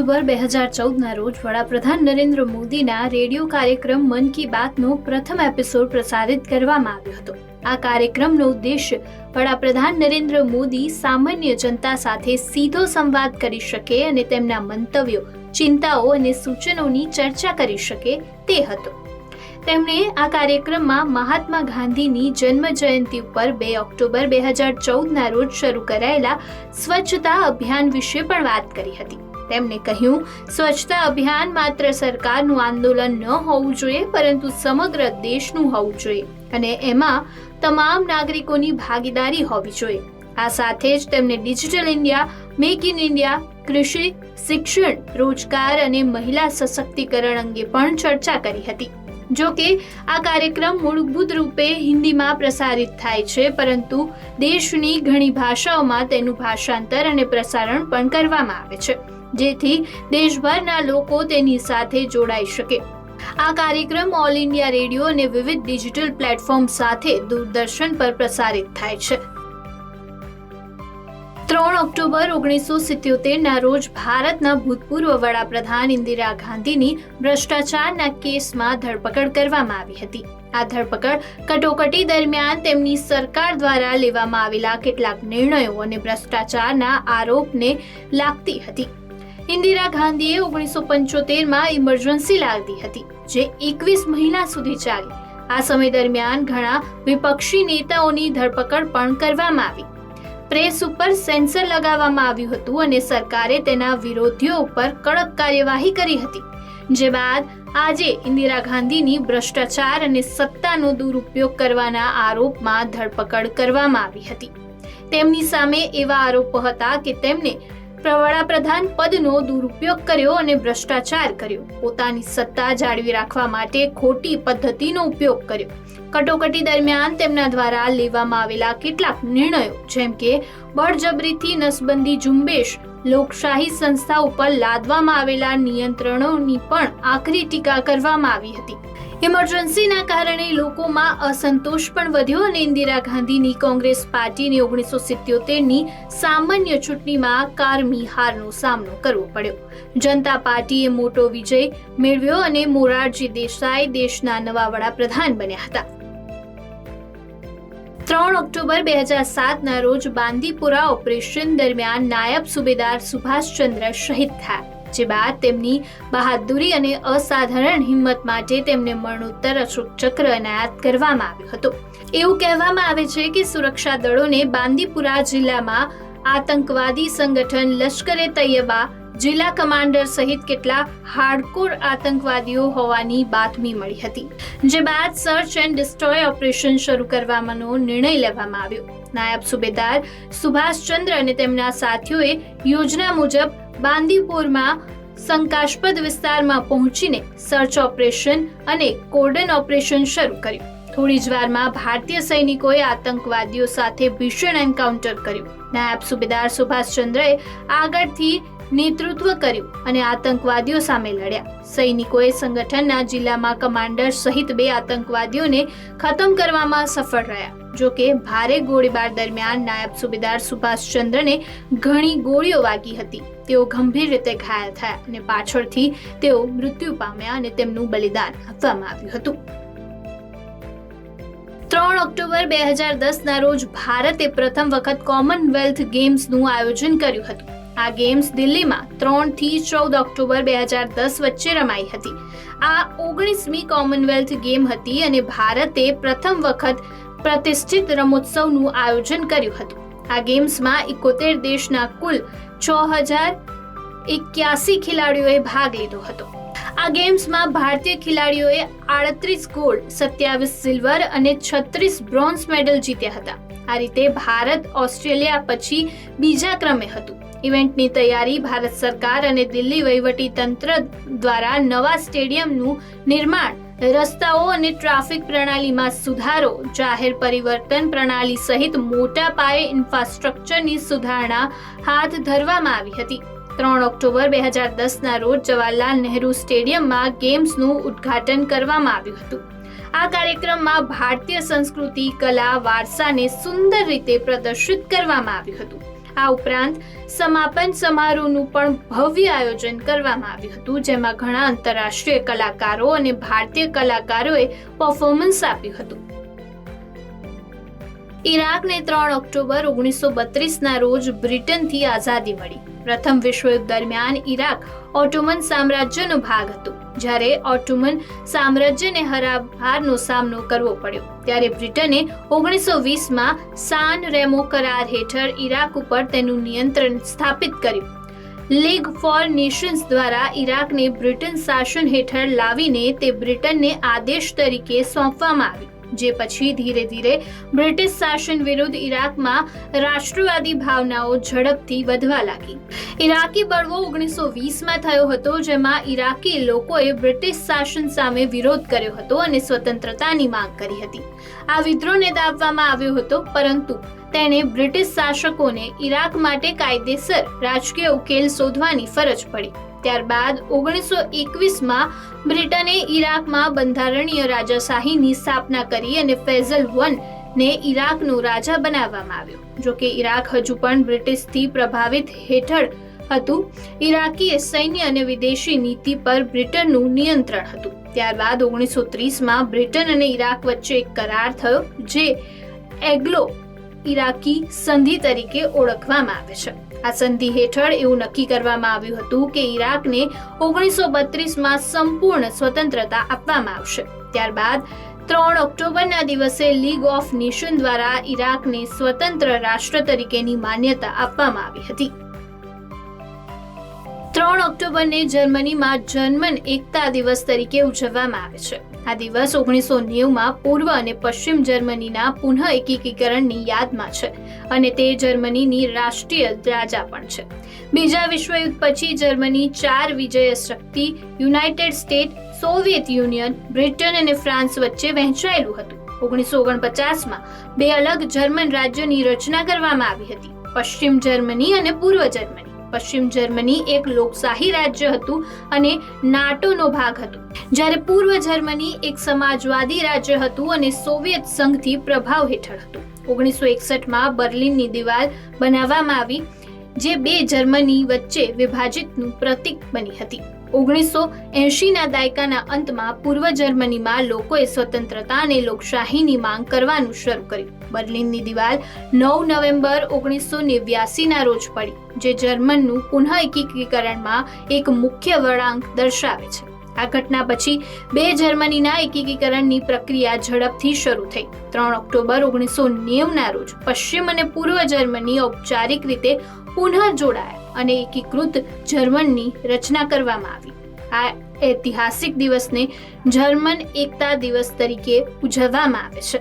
October બે હજાર ચૌદના રોજ વડાપ્રધાન નરેન્દ્ર મોદીના રેડિયો કાર્યક્રમ મન કી બાતનો પ્રથમ એપિસોડ પ્રસારિત કરવામાં આવ્યો હતો. આ કાર્યક્રમનો ઉદ્દેશ્ય વડાપ્રધાન નરેન્દ્ર મોદી સામાન્ય જનતા સાથે સીધો સંવાદ કરી શકે અને તેમના મંતવ્યો, ચિંતાઓ અને સૂચનોની ચર્ચા કરી શકે તે હતો. તેમણે આ કાર્યક્રમમાં મહાત્મા ગાંધીની જન્મ જયંતિ ઉપર બે ઓક્ટોબર બે હજાર ચૌદના રોજ શરૂ કરાયેલા સ્વચ્છતા અભિયાન વિશે પણ વાત કરી હતી. તેમણે કહ્યું, સ્વચ્છતા અભિયાન માત્ર સરકારનું આંદોલન ન હોવું જોઈએ, પરંતુ સમગ્ર દેશનું હોવું જોઈએ અને એમાં તમામ નાગરિકોની ભાગીદારી હોવી જોઈએ. આ સાથે જ તેમણે digital India, make in India, કૃષિ, શિક્ષણ, રોજગાર અને મહિલા સશક્તિકરણ અંગે પણ ચર્ચા કરી હતી. જો કે, આ કાર્યક્રમ મૂળભૂત રૂપે હિન્દીમાં પ્રસારિત થાય છે, પરંતુ દેશની ઘણી ભાષાઓમાં તેનું ભાષાંતર અને પ્રસારણ પણ કરવામાં આવે છે. જેથી દેશભરના લોકો તેની સાથે જોડાઈ શકે. આ કાર્યક્રમ ઓલ ઇન્ડિયા રેડિયો અને વિવિધ ડિજિટલ પ્લેટફોર્મ સાથે દૂરદર્શન પર પ્રસારિત થાય છે. ત્રણ ઓક્ટોબર ઓગણીસો સિત્યોતેરના રોજ ભારતના ભૂતપૂર્વ વડાપ્રધાન ઇન્દિરા ગાંધીની ભ્રષ્ટાચારના કેસમાં ધરપકડ કરવામાં આવી હતી. આ ધરપકડ કટોકટી દરમિયાન તેમની સરકાર દ્વારા લેવામાં આવેલા કેટલાક નિર્ણયો અને ભ્રષ્ટાચારના આરોપને લાગતી હતી. ઇન્દિરા ગાંધીએ ઓગણીસો પંચોતેરમાં ઇમરજન્સી લાદી હતી, જે એકવીસ મહિના સુધી ચાલી. આ સમય દરમિયાન ઘણા વિપક્ષી નેતાઓની ધરપકડ પણ કરવામાં આવી. પ્રેસ ઉપર સેન્સર લગાવવામાં આવ્યું હતું અને સરકારે તેના વિરોધીઓ ઉપર કડક કાર્યવાહી કરી હતી. જે બાદ આજે ઇન્દિરા ગાંધીની ભ્રષ્ટાચાર અને સત્તાનો દુરુપયોગ કરવાના આરોપમાં ધરપકડ કરવામાં આવી હતી. તેમની સામે એવા આરોપો હતા કે તેમને વડાપ્રધાન પદનો દુરુપયોગ કર્યો અને ભ્રષ્ટાચાર કર્યો. પોતાની સત્તા જાળવી રાખવા માટે ખોટી પદ્ધતિનો ઉપયોગ કર્યો. કટોકટી દરમિયાન તેમના દ્વારા લેવામાં આવેલા કેટલાક નિર્ણયો, જેમ કે બળજબરીથી નસબંધી ઝુંબેશ, લોકશાહી સંસ્થા ઉપર લાદવામાં આવેલા નિયંત્રણોની પણ આકરી ટીકા કરવામાં આવી હતી. ઇમરજન્સીના કારણે લોકોમાં અસંતોષ પણ વધ્યો અને ઇન્દિરા ગાંધીની કોંગ્રેસ પાર્ટીને ઓગણીસો સિત્યોતેરની સામાન્ય ચૂંટણીમાં કારમી હારનો સામનો કરવો પડ્યો. જનતા પાર્ટીએ મોટો વિજય મેળવ્યો અને મોરારજી દેસાઈ દેશના નવા વડાપ્રધાન બન્યા હતા. ત્રણ ઓક્ટોબર બે હજાર સાતના રોજ બાંદીપુરા ઓપરેશન દરમિયાન નાયબ સુબેદાર સુભાષચંદ્ર શહીદ થયા. જે બાદ તેમની બહાદુરી અને અસાધારણ હિંમત માટે તેમને મરણોત્તર અશોક ચક્ર એનાયત કરવામાં આવ્યો હતો. એવું કહેવામાં આવે છે કે સુરક્ષા દળોને બાંદીપુરા જિલ્લામાં આતંકવાદી સંગઠન લશ્કરે તૈયબા જિલ્લા કમાન્ડર સહિત કેટલા હાર્ડકોર આતંકવાદીઓ હોવાની બાતમી મળી હતી. જે બાદ સર્ચ એન્ડ ડિસ્ટ્રોય ઓપરેશન શરૂ કરવાનો નિર્ણય લેવામાં આવ્યો. નાયબ સુબેદાર સુભાષચંદ્ર અને તેમના સાથીઓએ યોજના મુજબ બાંદીપુરમાં શંકાસ્પદ વિસ્તારમાં પહોંચીને સર્ચ ઓપરેશન અને કોર્ડન ઓપરેશન શરૂ કર્યું. થોડી જ વારમાં ભારતીય સૈનિકોએ આતંકવાદીઓ સાથે ભીષણ એન્કાઉન્ટર કર્યું. નાયબ સુબેદાર સુભાષચંદ્રએ આગળથી નેતૃત્વ કર્યું અને આતંકવાદીઓ સામે લડ્યા. સૈનિકોએ સંગઠનના જિલ્લામાં કમાન્ડર સહિત બે આતંકવાદીઓને ખતમ કરવામાં સફળ રહ્યા. જો કે ભારે ગોળીબાર દરમિયાન નાયબ સુબેદાર સુભાષચંદ્રને ઘણી ગોળીઓ વાગી હતી. તેઓ ગંભીર રીતે ઘાયલ થયા અને પાછળથી તેઓ મૃત્યુ પામ્યા અને તેમનું બલિદાન આપવામાં આવ્યું હતું. ત્રણ ઓક્ટોબર બે હજાર દસના રોજ ભારતે પ્રથમ વખત કોમનવેલ્થ ગેમ્સનું આયોજન કર્યું હતું. આ ગેમ્સ દિલ્હીમાં ત્રણથી ચૌદ ઓક્ટોબર બે હજાર દસ વચ્ચે રમાઈ હતી. આ ઓગણીસમી કોમનવેલ્થ ગેમ હતી અને ભારતે પ્રથમ વખત પ્રતિષ્ઠિત રમોત્સવનું આયોજન કર્યું હતું. આ ગેમ્સમાં એકોતેર દેશના કુલ છ હજાર એક્યાસી ખેલાડીઓએ ભાગ લીધો હતો. આ ગેમ્સમાં ભારતીય ખેલાડીઓએ આડત્રીસ ગોલ્ડ સત્યાવીસ સિલ્વર અને છત્રીસ બ્રોન્ઝ મેડલ જીત્યા હતા. આ રીતે ભારત, ઓસ્ટ્રેલિયા પછી બીજા ક્રમે હતું. ઇવેન્ટની તૈયારી ભારત સરકાર અને દિલ્હી વહીવટી તંત્ર દ્વારા નવા સ્ટેડિયમનું નિર્માણ રસ્તાઓ અને ટ્રાફિક પ્રણાલીમાં સુધારો, જાહેર પરિવર્તન પ્રણાલી સહિત મોટા પાયે ઇન્ફ્રાસ્ટ્રક્ચરની સુધારણા હાથ ધરવામાં આવી હતી. ત્રણ ઓક્ટોબર બે હજાર દસના રોજ જવાહરલાલ નહેરુ સ્ટેડિયમમાં ગેમ્સનું ઉદ્ઘાટન કરવામાં આવ્યું હતું. આ કાર્યક્રમમાં ભારતીય સંસ્કૃતિ, કલા, વારસાને સુંદર રીતે પ્રદર્શિત કરવામાં આવ્યું હતું. આ ઉપરાંત સમાપન સમારોહનું પણ ભવ્ય આયોજન કરવામાં આવ્યું હતું, જેમાં ઘણા આંતરરાષ્ટ્રીય કલાકારો અને ભારતીય કલાકારોએ પરફોર્મન્સ આપ્યું હતું. ઈરાકને ત્રણ ઓક્ટોબર ઓગણીસો બત્રીસના રોજ બ્રિટનથી આઝાદી મળી. પ્રથમ વિશ્વયુદ્ધ દરમિયાન ઈરાક ઓટોમન સામ્રાજ્યનો ભાગ હતો. જ્યારે ઓટોમન સામ્રાજ્યને હરાભારનો સામનો કરવો પડ્યો, ત્યારે બ્રિટને ઓગણીસો વીસમાં સાન રેમો કરાર હેઠળ ઈરાક ઉપર તેનું નિયંત્રણ સ્થાપિત કર્યું. લીગ ફોર નેશન્સ દ્વારા ઈરાકને બ્રિટન શાસન હેઠળ લાવીને તે બ્રિટનને આદેશ તરીકે સોંપવામાં આવ્યું. જે પછી ધીરે ધીરે બ્રિટિશ શાસન વિરુદ્ધ ઈરાકમાં રાષ્ટ્રવાદી ભાવનાઓ ઝડપથી વધવા લાગી. ઈરાકી બળવો ઓગણીસો વીસમાં થયો હતો, જેમાં ઈરાકી લોકોએ બ્રિટિશ શાસન સામે વિરોધ કર્યો હતો અને સ્વતંત્રતાની માંગ કરી હતી. આ વિદ્રોહને દાબવામાં આવ્યો હતો, પરંતુ તેણે બ્રિટિશ શાસકોને ઈરાક માટે કાયદેસર રાજકીય ઉકેલ શોધવાની ફરજ પડી. ત્યારબાદ ઓગણીસો એકવીસમાં બ્રિટને ઈરાકમાં બંધારણીય રાજાશાહીની સ્થાપના કરી અને ફેઝલ વન ને ઈરાકનો રાજા બનાવવામાં આવ્યો. જોકે ઈરાક હજુ પણ બ્રિટિશથી પ્રભાવિત હેઠળ હતું. ઈરાકીએ સૈન્ય અને વિદેશી નીતિ પર બ્રિટનનું નિયંત્રણ હતું. ત્યારબાદ ઓગણીસો ત્રીસમાં બ્રિટન અને ઈરાક વચ્ચે એક કરાર થયો, જે એગ્લો ઈરાકી સંધિ તરીકે ઓળખવામાં આવે છે. આ સંધિ હેઠળ એવું નક્કી કરવામાં આવ્યું હતું કે ઈરાકને ઓગણીસો બત્રીસમાં સંપૂર્ણ સ્વતંત્રતા આપવામાં આવશે. ત્યારબાદ ત્રણ ઓક્ટોબરના દિવસે લીગ ઓફ નેશન દ્વારા ઈરાકને સ્વતંત્ર રાષ્ટ્ર તરીકેની માન્યતા આપવામાં આવી હતી. ત્રણ ઓક્ટોબરને જર્મનીમાં જર્મન એકતા દિવસ તરીકે ઉજવવામાં આવે છે. આ દિવસ ઓગણીસો નેવુંમાં પૂર્વ અને પશ્ચિમ જર્મનીના પુનઃ એકીકરણની યાદમાં છે અને તે જર્મનીની રાષ્ટ્રીય રાજા પણ છે. બીજા વિશ્વયુદ્ધ પછી જર્મની ચાર વિજય શક્તિ united state, Soviet union, Britain અને ફ્રાન્સ વચ્ચે વહેંચાયેલું હતું. ઓગણીસો ઓગણપચાસમાં બે અલગ જર્મન રાજ્યોની રચના કરવામાં આવી હતી. પશ્ચિમ જર્મની અને પૂર્વ જર્મની. પશ્ચિમ જર્મની એક લોકશાહી રાજ્ય હતું અને નાટોનો ભાગ હતું. જ્યારે પૂર્વ જર્મની એક સમાજવાદી રાજ્ય હતું અને સોવિયત સંઘથી પ્રભાવ હેઠળ હતું. ઓગણીસો એકસઠમાં બર્લિનની દિવાલ બનાવવામાં આવી, જે બે જર્મની વચ્ચે વિભાજિતનું પ્રતીક બની હતી. ઓગણીસો એંશીના દાયકાના અંતમાં પૂર્વ જર્મનીમાં લોકોએ સ્વતંત્રતા અને લોકશાહીની માંગ કરવાનું શરૂ કર્યું. બર્લિનની દિવાલ નવ નવેમ્બર ઓગણીસો નેવ્યાસીના રોજ પડી. જે જર્મનનું પુનઃ એકીકરણમાં એક મુખ્ય વળાંક દર્શાવે છે. આ ઘટના પછી બે જર્મનીના એકીકરણની પ્રક્રિયા ઝડપથી શરૂ થઈ. ત્રણ ઓક્ટોબર ઓગણીસો નેવના રોજ પશ્ચિમ અને પૂર્વ જર્મની ઔપચારિક રીતે પુનઃ જોડાયા અને એકીકૃત જર્મનની રચના કરવામાં આવી. આ ઐતિહાસિક દિવસને જર્મન એકતા દિવસ તરીકે ઉજવવામાં આવે છે.